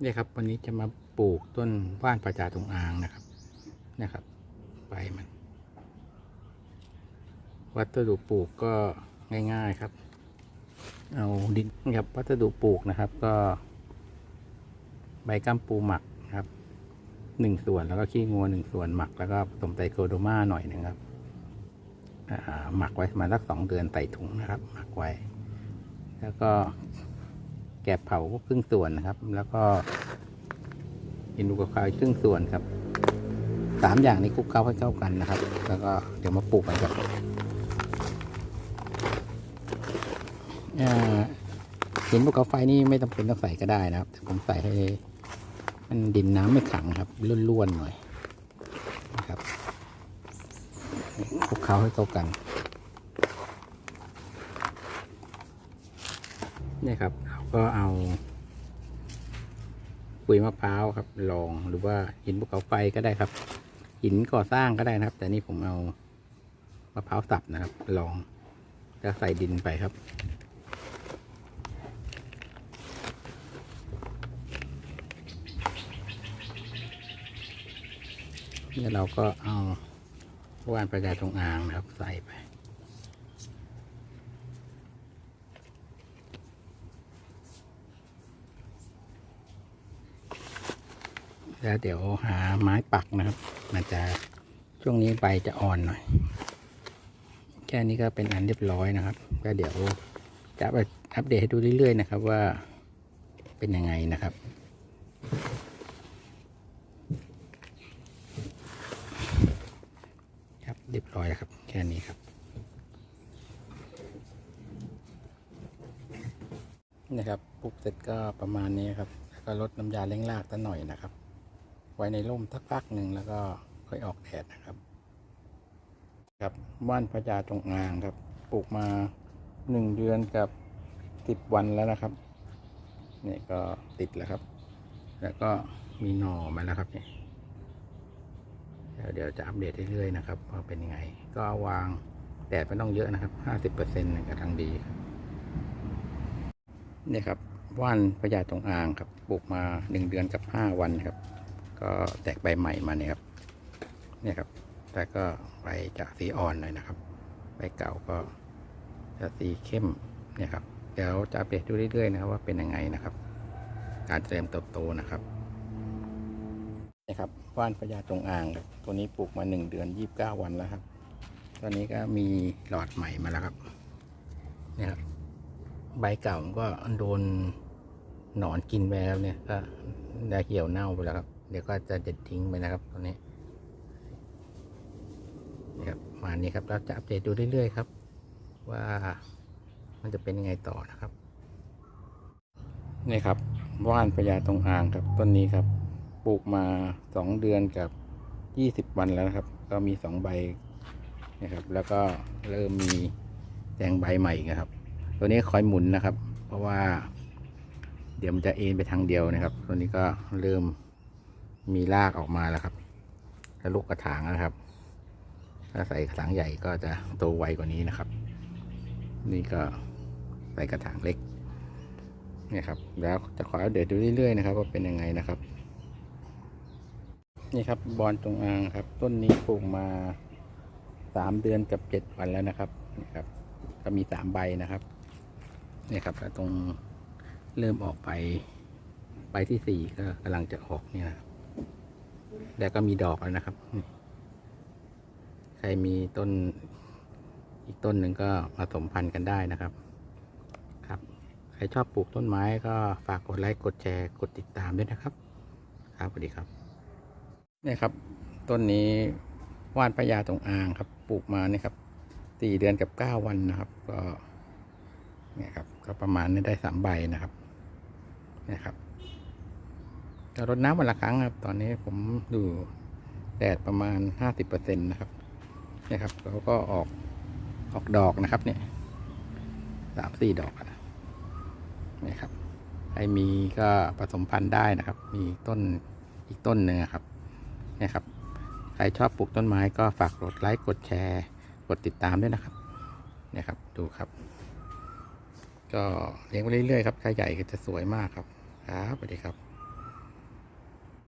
เนี่ยครับวันนี้จะมาปลูกต้นว่านประจาตรงอ่างนะครับนี่ครับใบมัน วัสดุปลูกก็ง่ายๆครับ เอาดินครับวัสดุปลูกนะครับก็ ใบกัมปูหมักครับหนึ่งส่วนแล้วก็ขี้งัวหนึ่งส่วนหมักแล้วก็ผสมไตโคโดมาหน่อยหนึ่งครับหมักไว้ประมาณสักสองเดือนใส่ถุงนะครับ หมักไว้ แล้วก็ กบเผาครึ่งส่วนนะครับ แล้วก็อินดูกคาวอีกครึ่งส่วนครับสามอย่างนี้คลุกเคล้าให้เข้ากันนะครับ แล้วก็เดี๋ยวมาปลูกกันครับอ่าหินภูเขาไฟนี่ไม่จำเป็นต้องใส่ก็ได้นะครับ แต่ผมใส่ให้มันดินน้ำไม่ขังครับล้วนๆหน่อยนะครับคลุกเคล้าให้เข้ากันนี่ครับ ก็เอา ปุ๋ยมะพร้าวครับลองหรือว่าหินภูเขาไฟก็ได้ครับ หินก่อสร้างก็ได้นะครับ แต่นี่ผมเอามะพร้าวสับนะครับลองจะใส่ดินไปครับเนี่ยเราก็เอาว่านประดาตรงอ่างนะครับใส่ไป แล้วเดี๋ยวหาไม้ปักนะครับ มันจะช่วงนี้ใบจะอ่อนหน่อย แค่นี้ก็เป็นอันเรียบร้อยนะครับ ก็เดี๋ยวจะไปอัปเดตให้ดูเรื่อยๆนะครับว่าเป็นยังไงนะครับครับเรียบร้อยแล้วครับ แค่นี้ครับนะครับปลูกเสร็จก็ประมาณนี้ครับ แล้วก็ลดน้ำยาเล้งรากตั้หน่อยนะครับ ไว้ในร่มทักพักหนึ่งแล้วก็ค่อยออกแดดนะครับ ครับว่านพญาตรงอ่างครับ ปลูกมาหนึ่งเดือนกับสิบวันแล้วนะครับนี่ก็ติดแล้วครับ แล้วก็มีหน่อมาแล้วครับนี่ยเดี๋ยวจะอัปเดตเรื่อยๆนะครับว่าเป็นยังไง ก็วางแดดไม่ต้องเยอะนะครับห้าสิบเปอร์เซ็นต์กำลังดีครับนี่ครับว่านพญาตรงอ่างครับปลูกมาหนึ่งเดือนกับห้าวันครับ ก็แตกใบใหม่มาเนี่ยครับเนี่ยครับแต่ก็ใบจะสีอ่อนหน่อยนะครับใบเก่าก็จะสีเข้มเนี่ยครับเดี๋ยวจะอัปเดตดูเรื่อยๆนะครับว่าเป็นยังไงนะครับ การเจริญเติบโตนะครับนี่ครับว่านพญาตรงอ่างครับตัวนี้ปลูกมาหนึ่งเดือนยี่บเก้าวันแล้วครับ ตอนนี้ก็มีหลอดใหม่มาแล้วครับเนี่ยครับใบเก่ามันก็โดนหนอนกินไปแล้วเนี่ยก็ได้เหี่ยวเน่าไปแล้วครับ เดี๋ยวก็จะเด็ดทิ้งไปนะครับตอนนี้นี่ครับมานี้ครับเราจะอัปเดตดูเรื่อยๆครับ ว่ามันจะเป็นยังไงต่อนะครับนี่ครับว่านพญาตรงอ่างครับต้นนี้ครับปลูกมาสองเดือนกับยี่สิบวันแล้วนะครับ ก็มีสองใบนะครับ แล้วก็เริ่มมีแตงใบใหม่นะครับ ตัวนี้คอยหมุนนะครับ เพราะว่า เดี๋ยวมันจะเอ็นไปทางเดียวนะครับ ตัวนี้ก็เริ่ม มีรากออกมาแล้วครับแล้วลูกกระถางนะครับ ถ้าใส่กระถางใหญ่ก็จะโตไวกว่านี้นะครับ นี่ก็ใส่กระถางเล็กเนี่ยครับ แล้วจะขออัปเดตดูเรื่อยๆนะครับว่าเป็นยังไงนะครับ นี่ครับบอลตรงอางครับ ต้นนี้ปลูกมาสามเดือนกับเจ็ดวันแล้วนะครับนี่ครับ ก็มีสามใบนะครับเนี่ยครับแล้วตรงเริ่มออกไปใบที่สี่ก็กำลังจะออกเนี่ยนะครับ แล้วก็มีดอกแล้วนะครับ ใครมีต้นอีกต้นหนึ่งก็ผสมพันธุ์กันได้นะครับ ครับ ใครชอบปลูกต้นไม้ก็ฝากกดไลค์กดแชร์กดติดตามด้วยนะครับ ครับสวัสดีครับเนี่ยครับ ต้นนี้ว่านพญาตรงอ่างครับปลูกมาเนี่ยครับสี่เดือนกับเก้าวันนะครับ ก็เนี่ยครับ ก็ประมาณนี้ได้สามใบนะครับเนี่ยครับ จะรดน้ำวันละครั้งครับ ตอนนี้ผมดูแดดประมาณห้าสิบเปอร์เซ็นต์นะครับนี่ครับเขาก็ออกออกดอกนะครับ เนี่ยสามสี่ดอกนะนี่ครับใครมีก็ผสมพันธุ์ได้นะครับ มีต้นอีกต้นหนึ่งครับนี่ครับ ใครชอบปลูกต้นไม้ก็ฝากกดไลค์กดแชร์ กดติดตามด้วยนะครับนี่ครับ ดูครับ ก็เลี้ยงไปเรื่อยๆครับถ้าใหญ่ก็จะสวยมากครับ ครับสวัสดีครับ